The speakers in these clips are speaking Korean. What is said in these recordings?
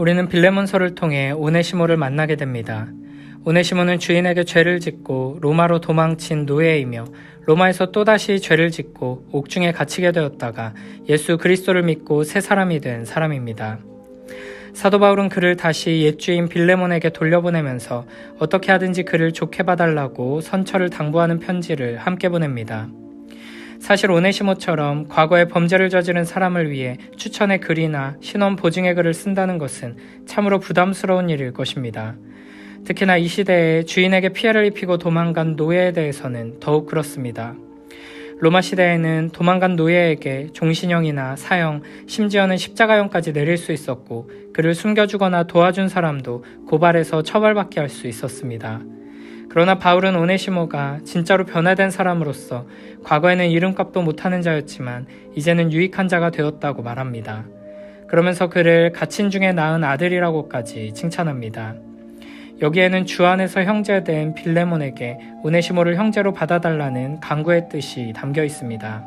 우리는 빌레몬서를 통해 오네시모를 만나게 됩니다. 오네시모는 주인에게 죄를 짓고 로마로 도망친 노예이며 로마에서 또다시 죄를 짓고 옥중에 갇히게 되었다가 예수 그리스도를 믿고 새 사람이 된 사람입니다. 사도 바울은 그를 다시 옛 주인 빌레몬에게 돌려보내면서 어떻게 하든지 그를 좋게 봐달라고 선처를 당부하는 편지를 함께 보냅니다. 사실 오네시모처럼 과거에 범죄를 저지른 사람을 위해 추천의 글이나 신원 보증의 글을 쓴다는 것은 참으로 부담스러운 일일 것입니다. 특히나 이 시대에 주인에게 피해를 입히고 도망간 노예에 대해서는 더욱 그렇습니다. 로마 시대에는 도망간 노예에게 종신형이나 사형, 심지어는 십자가형까지 내릴 수 있었고 그를 숨겨주거나 도와준 사람도 고발해서 처벌받게 할 수 있었습니다. 그러나 바울은 오네시모가 진짜로 변화된 사람으로서 과거에는 이름값도 못하는 자였지만 이제는 유익한 자가 되었다고 말합니다. 그러면서 그를 갇힌 중에 낳은 아들이라고까지 칭찬합니다. 여기에는 주 안에서 형제된 빌레몬에게 오네시모를 형제로 받아달라는 강구의 뜻이 담겨 있습니다.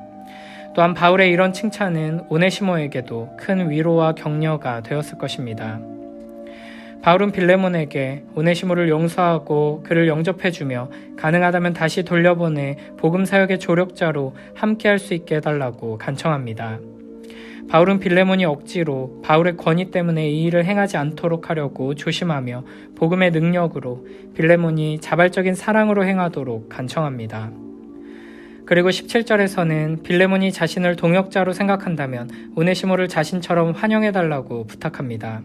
또한 바울의 이런 칭찬은 오네시모에게도 큰 위로와 격려가 되었을 것입니다. 바울은 빌레몬에게 오네시모를 용서하고 그를 영접해주며 가능하다면 다시 돌려보내 복음 사역의 조력자로 함께할 수 있게 해달라고 간청합니다. 바울은 빌레몬이 억지로 바울의 권위 때문에 이 일을 행하지 않도록 하려고 조심하며 복음의 능력으로 빌레몬이 자발적인 사랑으로 행하도록 간청합니다. 그리고 17절에서는 빌레몬이 자신을 동역자로 생각한다면 오네시모를 자신처럼 환영해달라고 부탁합니다.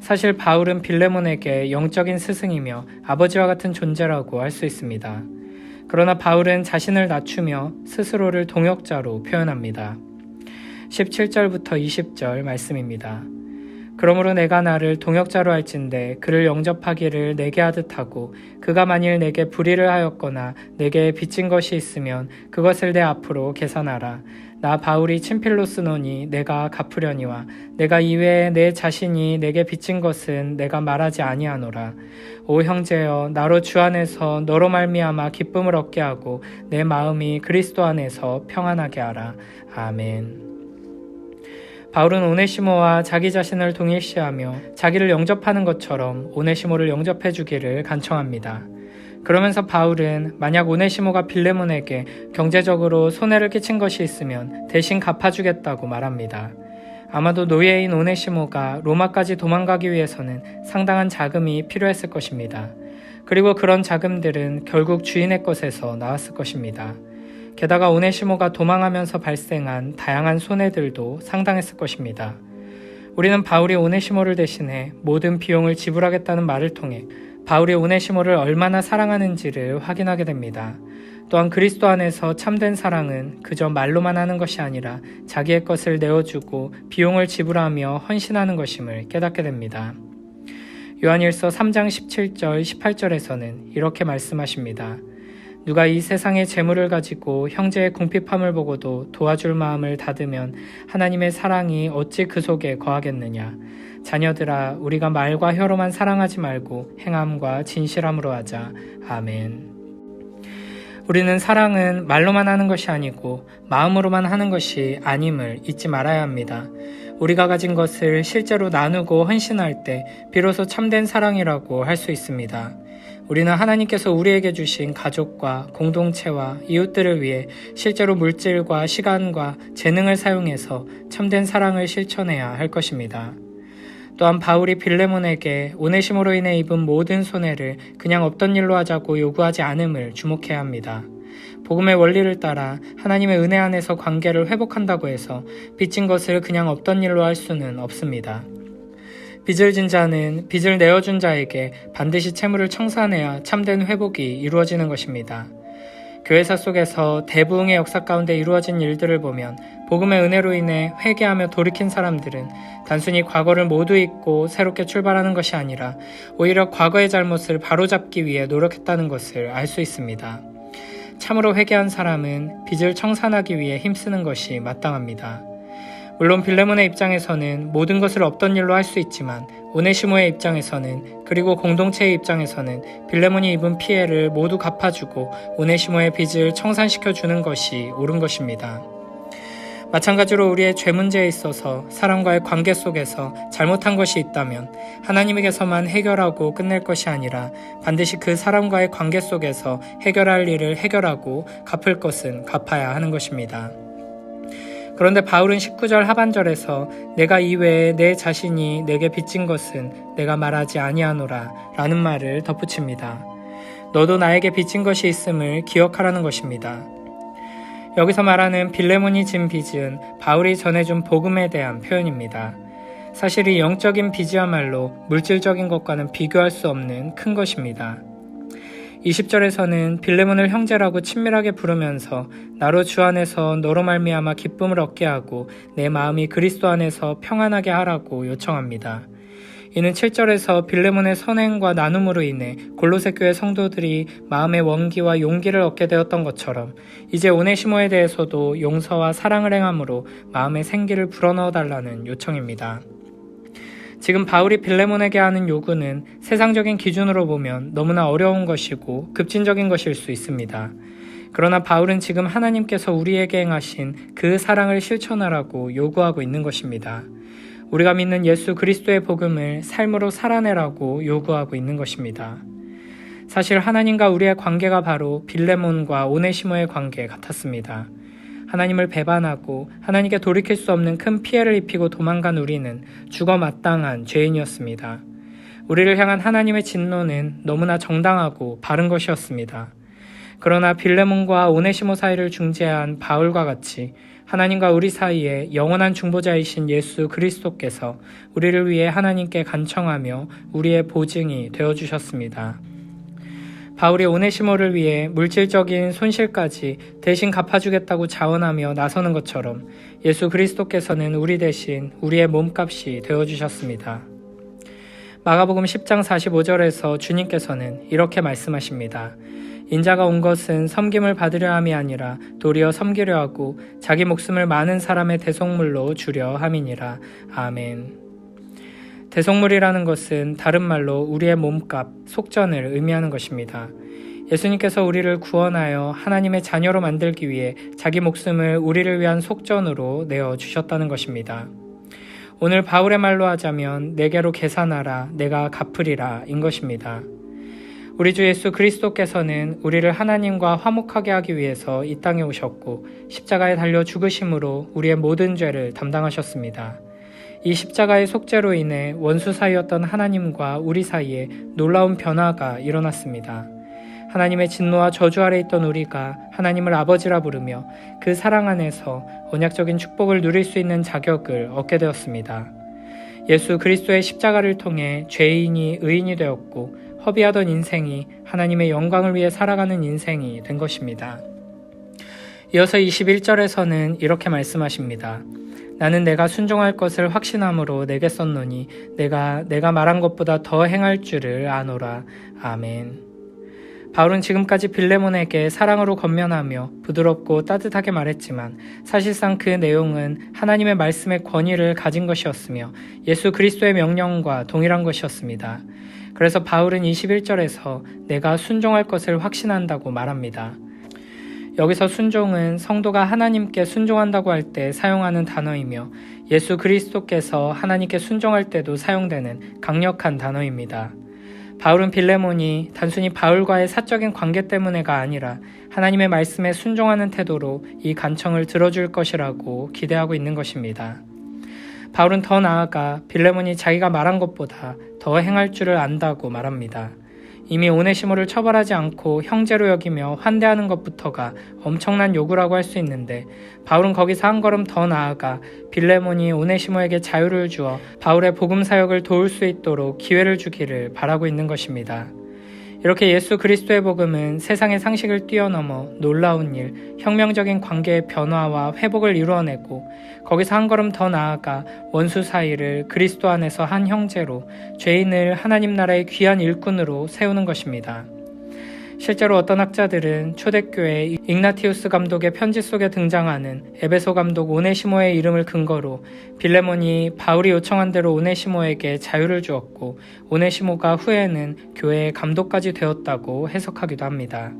사실 바울은 빌레몬에게 영적인 스승이며 아버지와 같은 존재라고 할 수 있습니다. 그러나 바울은 자신을 낮추며 스스로를 동역자로 표현합니다. 17절부터 20절 말씀입니다. 그러므로 내가 나를 동역자로 할진대 그를 영접하기를 내게 하듯 하고 그가 만일 내게 불의를 하였거나 내게 빚진 것이 있으면 그것을 내 앞으로 계산하라. 나 바울이 친필로 쓰노니 내가 갚으려니와 내가 이외에 내 자신이 내게 빚진 것은 내가 말하지 아니하노라. 오 형제여 나로 주 안에서 너로 말미암아 기쁨을 얻게 하고 내 마음이 그리스도 안에서 평안하게 하라. 아멘. 바울은 오네시모와 자기 자신을 동일시하며 자기를 영접하는 것처럼 오네시모를 영접해 주기를 간청합니다. 그러면서 바울은 만약 오네시모가 빌레몬에게 경제적으로 손해를 끼친 것이 있으면 대신 갚아주겠다고 말합니다. 아마도 노예인 오네시모가 로마까지 도망가기 위해서는 상당한 자금이 필요했을 것입니다. 그리고 그런 자금들은 결국 주인의 것에서 나왔을 것입니다. 게다가 오네시모가 도망하면서 발생한 다양한 손해들도 상당했을 것입니다. 우리는 바울이 오네시모를 대신해 모든 비용을 지불하겠다는 말을 통해 바울이 오네시모를 얼마나 사랑하는지를 확인하게 됩니다. 또한 그리스도 안에서 참된 사랑은 그저 말로만 하는 것이 아니라 자기의 것을 내어주고 비용을 지불하며 헌신하는 것임을 깨닫게 됩니다. 요한일서 3장 17절 18절에서는 이렇게 말씀하십니다. 누가 이 세상의 재물을 가지고 형제의 궁핍함을 보고도 도와줄 마음을 닫으면 하나님의 사랑이 어찌 그 속에 거하겠느냐. 자녀들아, 우리가 말과 혀로만 사랑하지 말고 행함과 진실함으로 하자. 아멘. 우리는 사랑은 말로만 하는 것이 아니고 마음으로만 하는 것이 아님을 잊지 말아야 합니다. 우리가 가진 것을 실제로 나누고 헌신할 때 비로소 참된 사랑이라고 할 수 있습니다. 우리는 하나님께서 우리에게 주신 가족과 공동체와 이웃들을 위해 실제로 물질과 시간과 재능을 사용해서 참된 사랑을 실천해야 할 것입니다. 또한 바울이 빌레몬에게 오네시모로 인해 입은 모든 손해를 그냥 없던 일로 하자고 요구하지 않음을 주목해야 합니다. 복음의 원리를 따라 하나님의 은혜 안에서 관계를 회복한다고 해서 빚진 것을 그냥 없던 일로 할 수는 없습니다. 빚을 진 자는 빚을 내어준 자에게 반드시 채무를 청산해야 참된 회복이 이루어지는 것입니다. 교회사 속에서 대부흥의 역사 가운데 이루어진 일들을 보면 복음의 은혜로 인해 회개하며 돌이킨 사람들은 단순히 과거를 모두 잊고 새롭게 출발하는 것이 아니라 오히려 과거의 잘못을 바로잡기 위해 노력했다는 것을 알 수 있습니다. 참으로 회개한 사람은 빚을 청산하기 위해 힘쓰는 것이 마땅합니다. 물론 빌레몬의 입장에서는 모든 것을 없던 일로 할 수 있지만 오네시모의 입장에서는 그리고 공동체의 입장에서는 빌레몬이 입은 피해를 모두 갚아주고 오네시모의 빚을 청산시켜 주는 것이 옳은 것입니다. 마찬가지로 우리의 죄 문제에 있어서 사람과의 관계 속에서 잘못한 것이 있다면 하나님에게서만 해결하고 끝낼 것이 아니라 반드시 그 사람과의 관계 속에서 해결할 일을 해결하고 갚을 것은 갚아야 하는 것입니다. 그런데 바울은 19절 하반절에서 내가 이외에 내 자신이 내게 빚진 것은 내가 말하지 아니하노라 라는 말을 덧붙입니다. 너도 나에게 빚진 것이 있음을 기억하라는 것입니다. 여기서 말하는 빌레몬이 진 빚은 바울이 전해준 복음에 대한 표현입니다. 사실 이 영적인 빚이야말로 물질적인 것과는 비교할 수 없는 큰 것입니다. 20절에서는 빌레몬을 형제라고 친밀하게 부르면서 나로 주 안에서 너로 말미암아 기쁨을 얻게 하고 내 마음이 그리스도 안에서 평안하게 하라고 요청합니다. 이는 7절에서 빌레몬의 선행과 나눔으로 인해 골로새 교회 성도들이 마음의 원기와 용기를 얻게 되었던 것처럼 이제 오네시모에 대해서도 용서와 사랑을 행함으로 마음의 생기를 불어넣어 달라는 요청입니다. 지금 바울이 빌레몬에게 하는 요구는 세상적인 기준으로 보면 너무나 어려운 것이고 급진적인 것일 수 있습니다. 그러나 바울은 지금 하나님께서 우리에게 행하신 그 사랑을 실천하라고 요구하고 있는 것입니다. 우리가 믿는 예수 그리스도의 복음을 삶으로 살아내라고 요구하고 있는 것입니다. 사실 하나님과 우리의 관계가 바로 빌레몬과 오네시모의 관계 같았습니다. 하나님을 배반하고 하나님께 돌이킬 수 없는 큰 피해를 입히고 도망간 우리는 죽어 마땅한 죄인이었습니다. 우리를 향한 하나님의 진노는 너무나 정당하고 바른 것이었습니다. 그러나 빌레몬과 오네시모 사이를 중재한 바울과 같이 하나님과 우리 사이에 영원한 중보자이신 예수 그리스도께서 우리를 위해 하나님께 간청하며 우리의 보증이 되어 주셨습니다. 바울이 오네시모를 위해 물질적인 손실까지 대신 갚아주겠다고 자원하며 나서는 것처럼 예수 그리스도께서는 우리 대신 우리의 몸값이 되어 주셨습니다. 마가복음 10장 45절에서 주님께서는 이렇게 말씀하십니다. 인자가 온 것은 섬김을 받으려 함이 아니라 도리어 섬기려 하고 자기 목숨을 많은 사람의 대속물로 주려 함이니라. 아멘. 대속물이라는 것은 다른 말로 우리의 몸값, 속전을 의미하는 것입니다. 예수님께서 우리를 구원하여 하나님의 자녀로 만들기 위해 자기 목숨을 우리를 위한 속전으로 내어 주셨다는 것입니다. 오늘 바울의 말로 하자면 내게로 계산하라 내가 갚으리라 인 것입니다. 우리 주 예수 그리스도께서는 우리를 하나님과 화목하게 하기 위해서 이 땅에 오셨고 십자가에 달려 죽으심으로 우리의 모든 죄를 담당하셨습니다. 이 십자가의 속죄로 인해 원수 사이였던 하나님과 우리 사이에 놀라운 변화가 일어났습니다. 하나님의 진노와 저주 아래 있던 우리가 하나님을 아버지라 부르며 그 사랑 안에서 언약적인 축복을 누릴 수 있는 자격을 얻게 되었습니다. 예수 그리스도의 십자가를 통해 죄인이 의인이 되었고 허비하던 인생이 하나님의 영광을 위해 살아가는 인생이 된 것입니다. 이어서 21절에서는 이렇게 말씀하십니다. 나는 내가 순종할 것을 확신함으로 내게 썼노니 내가 내가 말한 것보다 더 행할 줄을 아노라. 아멘. 바울은 지금까지 빌레몬에게 사랑으로 건면하며 부드럽고 따뜻하게 말했지만 사실상 그 내용은 하나님의 말씀의 권위를 가진 것이었으며 예수 그리스도의 명령과 동일한 것이었습니다. 그래서 바울은 21절에서 내가 순종할 것을 확신한다고 말합니다. 여기서 순종은 성도가 하나님께 순종한다고 할 때 사용하는 단어이며 예수 그리스도께서 하나님께 순종할 때도 사용되는 강력한 단어입니다. 바울은 빌레몬이 단순히 바울과의 사적인 관계 때문에가 아니라 하나님의 말씀에 순종하는 태도로 이 간청을 들어줄 것이라고 기대하고 있는 것입니다. 바울은 더 나아가 빌레몬이 자기가 말한 것보다 더 행할 줄을 안다고 말합니다. 이미 오네시모를 처벌하지 않고 형제로 여기며 환대하는 것부터가 엄청난 요구라고 할 수 있는데 바울은 거기서 한 걸음 더 나아가 빌레몬이 오네시모에게 자유를 주어 바울의 복음 사역을 도울 수 있도록 기회를 주기를 바라고 있는 것입니다. 이렇게 예수 그리스도의 복음은 세상의 상식을 뛰어넘어 놀라운 일, 혁명적인 관계의 변화와 회복을 이루어내고 거기서 한 걸음 더 나아가 원수 사이를 그리스도 안에서 한 형제로 죄인을 하나님 나라의 귀한 일꾼으로 세우는 것입니다. 실제로 어떤 학자들은 초대교회 igna티우스 감독의 편지 속에 등장하는 에베소 감독 오네시모의 이름을 근거로 빌레몬이 바울이 요청한 대로 오네시모에게 자유를 주었고 오네시모가 후에는 교회의 감독까지 되었다고 해석하기도 합니다.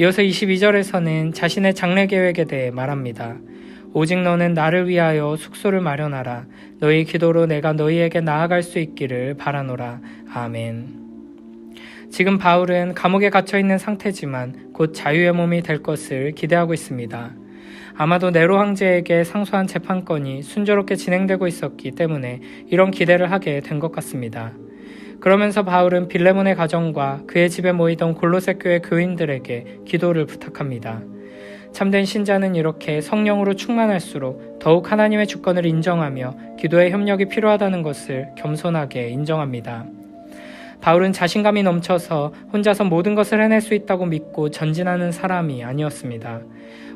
이어서 22절에서는 자신의 장래 계획에 대해 말합니다. 오직 너는 나를 위하여 숙소를 마련하라. 너희 기도로 내가 너희에게 나아갈 수 있기를 바라노라. 아멘. 지금 바울은 감옥에 갇혀 있는 상태지만 곧 자유의 몸이 될 것을 기대하고 있습니다. 아마도 네로 황제에게 상소한 재판건이 순조롭게 진행되고 있었기 때문에 이런 기대를 하게 된 것 같습니다. 그러면서 바울은 빌레몬의 가정과 그의 집에 모이던 골로새 교회 교인들에게 기도를 부탁합니다. 참된 신자는 이렇게 성령으로 충만할수록 더욱 하나님의 주권을 인정하며 기도의 협력이 필요하다는 것을 겸손하게 인정합니다. 바울은 자신감이 넘쳐서 혼자서 모든 것을 해낼 수 있다고 믿고 전진하는 사람이 아니었습니다.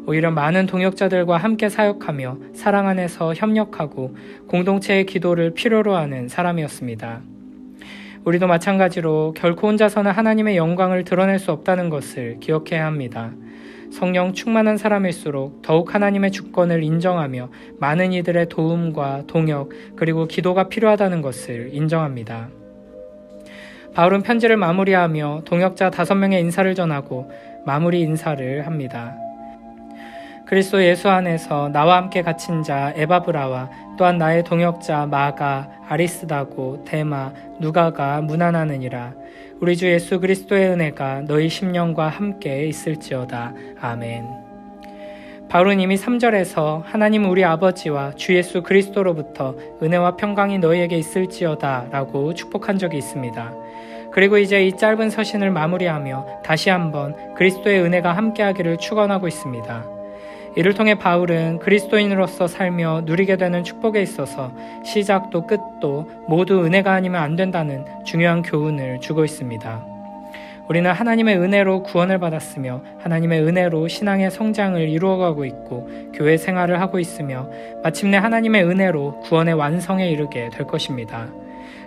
오히려 많은 동역자들과 함께 사역하며 사랑 안에서 협력하고 공동체의 기도를 필요로 하는 사람이었습니다. 우리도 마찬가지로 결코 혼자서는 하나님의 영광을 드러낼 수 없다는 것을 기억해야 합니다. 성령 충만한 사람일수록 더욱 하나님의 주권을 인정하며 많은 이들의 도움과 동역 그리고 기도가 필요하다는 것을 인정합니다. 바울은 편지를 마무리하며 동역자 다섯 명의 인사를 전하고 마무리 인사를 합니다. 그리스도 예수 안에서 나와 함께 갇힌 자 에바브라와 또한 나의 동역자 마가, 아리스다고, 데마, 누가가 문안하느니라. 우리 주 예수 그리스도의 은혜가 너희 심령과 함께 있을지어다. 아멘. 바울은 이미 3절에서 하나님 우리 아버지와 주 예수 그리스도로부터 은혜와 평강이 너희에게 있을지어다 라고 축복한 적이 있습니다. 그리고 이제 이 짧은 서신을 마무리하며 다시 한번 그리스도의 은혜가 함께하기를 축원하고 있습니다. 이를 통해 바울은 그리스도인으로서 살며 누리게 되는 축복에 있어서 시작도 끝도 모두 은혜가 아니면 안 된다는 중요한 교훈을 주고 있습니다. 우리는 하나님의 은혜로 구원을 받았으며 하나님의 은혜로 신앙의 성장을 이루어가고 있고 교회 생활을 하고 있으며 마침내 하나님의 은혜로 구원의 완성에 이르게 될 것입니다.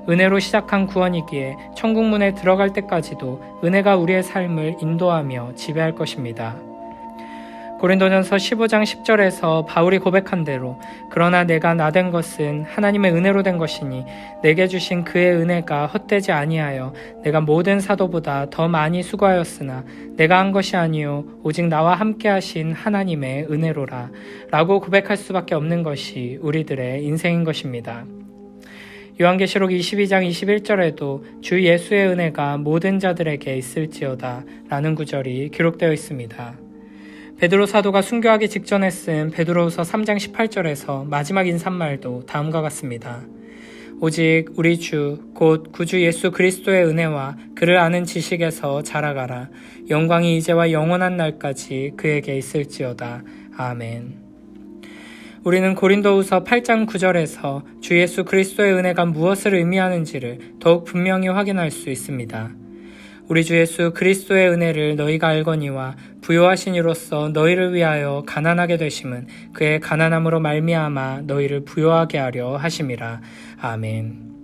은혜로 시작한 구원이기에 천국문에 들어갈 때까지도 은혜가 우리의 삶을 인도하며 지배할 것입니다. 고린도전서 15장 10절에서 바울이 고백한 대로 그러나 내가 나 된 것은 하나님의 은혜로 된 것이니 내게 주신 그의 은혜가 헛되지 아니하여 내가 모든 사도보다 더 많이 수고하였으나 내가 한 것이 아니요 오직 나와 함께 하신 하나님의 은혜로라 라고 고백할 수밖에 없는 것이 우리들의 인생인 것입니다. 요한계시록 22장 21절에도 주 예수의 은혜가 모든 자들에게 있을지어다 라는 구절이 기록되어 있습니다. 베드로 사도가 순교하기 직전에 쓴 베드로후서 3장 18절에서 마지막 인사말도 다음과 같습니다. 오직 우리 주 곧 구주 예수 그리스도의 은혜와 그를 아는 지식에서 자라가라 영광이 이제와 영원한 날까지 그에게 있을지어다. 아멘. 우리는 고린도후서 8장 9절에서 주 예수 그리스도의 은혜가 무엇을 의미하는지를 더욱 분명히 확인할 수 있습니다. 우리 주 예수 그리스도의 은혜를 너희가 알거니와 부요하신 이로써 너희를 위하여 가난하게 되심은 그의 가난함으로 말미암아 너희를 부요하게 하려 하심이라. 아멘.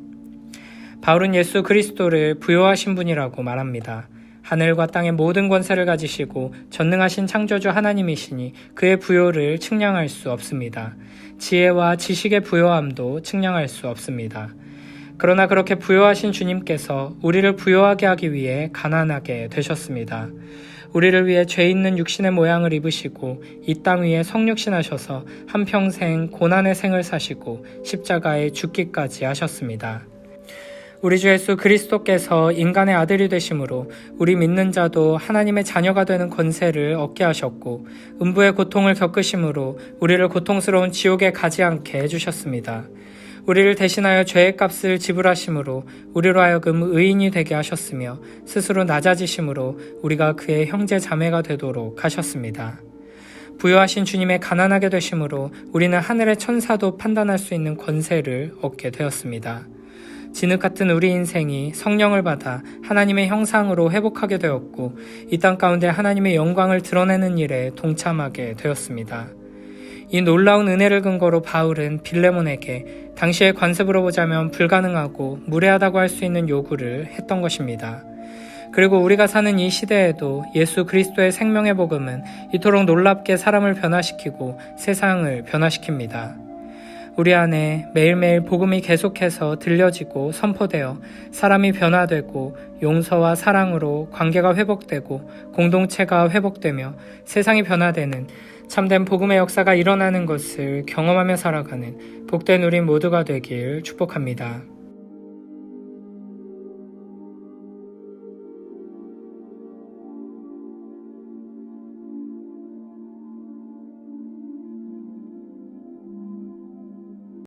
바울은 예수 그리스도를 부요하신 분이라고 말합니다. 하늘과 땅의 모든 권세를 가지시고 전능하신 창조주 하나님이시니 그의 부요를 측량할 수 없습니다. 지혜와 지식의 부요함도 측량할 수 없습니다. 그러나 그렇게 부요하신 주님께서 우리를 부요하게 하기 위해 가난하게 되셨습니다. 우리를 위해 죄 있는 육신의 모양을 입으시고 이 땅 위에 성육신하셔서 한평생 고난의 생을 사시고 십자가에 죽기까지 하셨습니다. 우리 주 예수 그리스도께서 인간의 아들이 되심으로 우리 믿는 자도 하나님의 자녀가 되는 권세를 얻게 하셨고 음부의 고통을 겪으심으로 우리를 고통스러운 지옥에 가지 않게 해주셨습니다. 우리를 대신하여 죄의 값을 지불하심으로 우리로 하여금 의인이 되게 하셨으며 스스로 낮아지심으로 우리가 그의 형제 자매가 되도록 하셨습니다. 부여하신 주님의 가난하게 되심으로 우리는 하늘의 천사도 판단할 수 있는 권세를 얻게 되었습니다. 진흙 같은 우리 인생이 성령을 받아 하나님의 형상으로 회복하게 되었고 이 땅 가운데 하나님의 영광을 드러내는 일에 동참하게 되었습니다. 이 놀라운 은혜를 근거로 바울은 빌레몬에게 당시의 관습으로 보자면 불가능하고 무례하다고 할 수 있는 요구를 했던 것입니다. 그리고 우리가 사는 이 시대에도 예수 그리스도의 생명의 복음은 이토록 놀랍게 사람을 변화시키고 세상을 변화시킵니다. 우리 안에 매일매일 복음이 계속해서 들려지고 선포되어 사람이 변화되고 용서와 사랑으로 관계가 회복되고 공동체가 회복되며 세상이 변화되는 참된 복음의 역사가 일어나는 것을 경험하며 살아가는 복된 우리 모두가 되길 축복합니다.